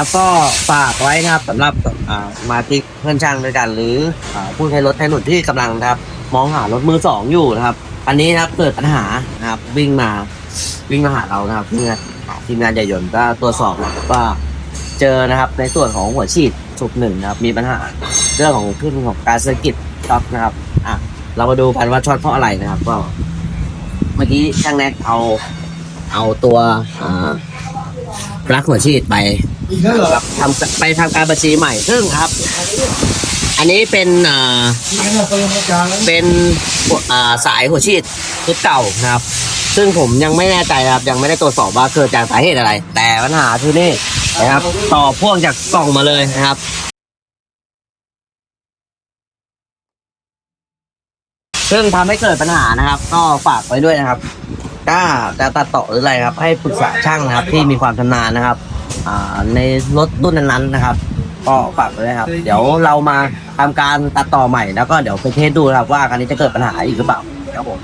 แล้วก็ฝากไว้นะครับสำหรับมาที่เพื่อนช่างด้วยกันหรือผู้ใช้รถใช้หนุนที่กำลังนะครับ มองหารถมือสองอยู่นะครับ อันนี้นะครับเกิดปัญหานะครับวิ่งมาวิ่งมาหาเรานะครับทีมงานทีมงานใหญ่ยนต์ก็ตรวจสอบว่าเจอนะครับในส่วนของหัวฉีดฉุกหนึ่งนะครับ มีปัญหาเรื่องของขึ้นของการเซอร์กิตช็อตนะครับอะเรามาดูกันว่าช็อตเพราะอะไรนะครับก็เมื่อกี้ช่างแน็กเอาเอาตัวปลั๊กหัวฉีดไป อีกแล้วเหรอแบบทำไปทำการบัญชีใหม่ซึ่งครับ อันนี้เป็นอ่าอีกแล้วเหรอเติมอาจารย์แล้วเป็นอ่าสายหัวฉีดชุดเก่านะครับ ซึ่งผมยังไม่แน่ใจนะครับ ยังไม่ได้ตรวจสอบว่าเกิดจากสาเหตุอะไร แต่ปัญหาคือนี่นะครับ ต่อพ่วงจากกล่องมาเลยนะครับซึ่งทำให้เกิดปัญหานะครับ ก็ฝากไว้ด้วยนะครับ ถ้าจะตัดต่อหรืออะไรครับ ให้ปรึกษาช่างนะครับ ที่มีความชำนาญนะครับ อ่าในรถรุ่นนั้นๆนะครับก็ฝากไว้ด้วยครับ เดี๋ยวเรามาทำการตัดต่อใหม่แล้วก็เดี๋ยวไปเทสดูนะครับว่าคันนี้จะเกิดปัญหาอีกหรือเปล่าครับผม